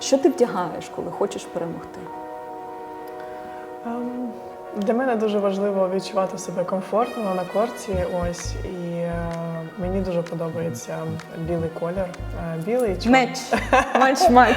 Що ти вдягаєш, коли хочеш перемогти? Ем, Для мене дуже важливо відчувати себе комфортно на корті. Ось і е, мені дуже подобається білий колір. Е, білий і чорний. Меч. Матч-матч.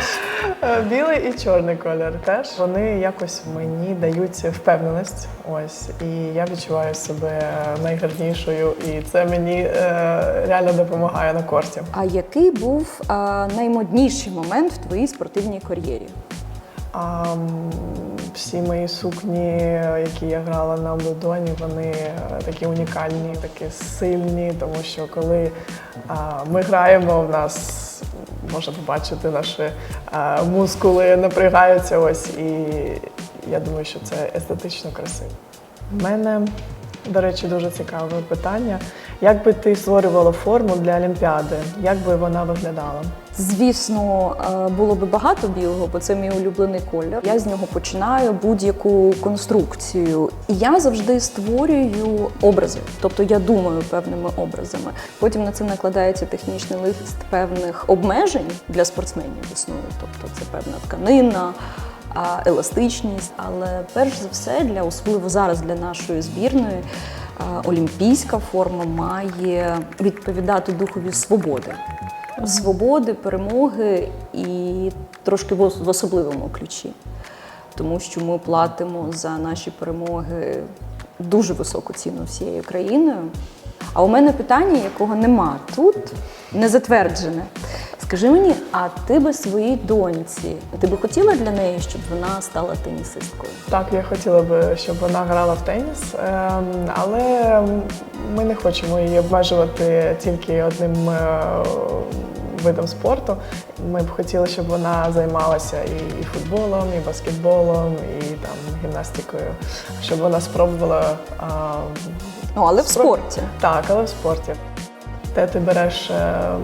Е, Білий і чорний колір теж вони якось мені дають впевненість. Ось і я відчуваю себе найгарнішою, і це мені е, реально допомагає на корті. А який був а, наймодніший момент в твоїй спортивній кар'єрі? А м, всі мої сукні, які я грала на ладоні, вони е, такі унікальні, такі сильні, тому що коли ми граємо, в нас можна побачити наші мускули напрягаються. Ось і я думаю, що це естетично красиво. У мене, до речі, дуже цікаве питання. Як би ти створювала форму для Олімпіади? Як би вона виглядала? Звісно, е, було би багато білого, бо це мій улюблений колір. Я з нього починаю будь-яку конструкцію. І я завжди створюю образи, тобто я думаю певними образами. Потім на це накладається технічний лист певних обмежень для спортсменів існує. Тобто це певна тканина. Еластичність, але перш за все, для особливо зараз для нашої збірної, олімпійська форма має відповідати духові свободи свободи, перемоги і трошки в особливому ключі. Тому що ми платимо за наші перемоги дуже високу ціну всією країною. А у мене питання, якого нема тут, не затверджене. Скажи мені, а ти би своїй доньці, ти би хотіла для неї, щоб вона стала тенісисткою? Так, я хотіла б, щоб вона грала в теніс, ем, але ми не хочемо її обмежувати тільки одним е, видом спорту. Ми б хотіли, щоб вона займалася і, футболом, і баскетболом, і там гімнастикою, щоб вона спробувала Ну, але в спорті. так, але в спорті. Де ти береш ем,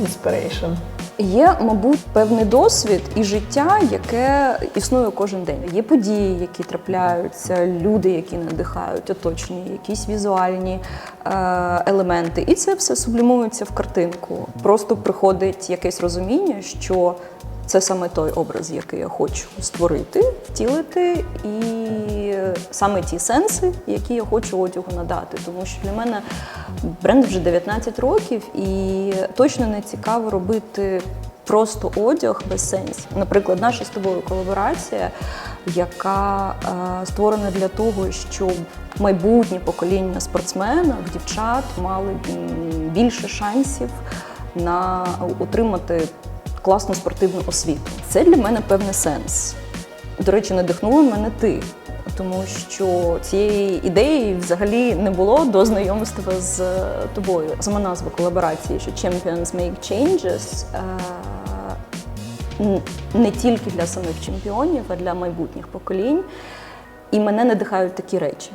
inspiration? Є, мабуть, певний досвід і життя, яке існує кожен день. Є події, які трапляються, люди, які надихають, оточені, якісь візуальні е, елементи. І це все сублімується в картинку. Просто приходить якесь розуміння, що це саме той образ, який я хочу створити, втілити, і саме ті сенси, які я хочу одягу надати. Тому що для мене бренд вже 19 років, і точно не цікаво робити просто одяг без сенсів. Наприклад, наша з тобою колаборація, яка е, створена для того, щоб майбутнє покоління спортсменів, дівчат мали більше шансів на отримати класну спортивну освіту. Це для мене певний сенс. До речі, надихнула мене ти, тому що цієї ідеї взагалі не було до знайомства з е, тобою. Сама назва колаборації, що Champions Make Changes, е, не тільки для самих чемпіонів, а для майбутніх поколінь. І мене надихають такі речі.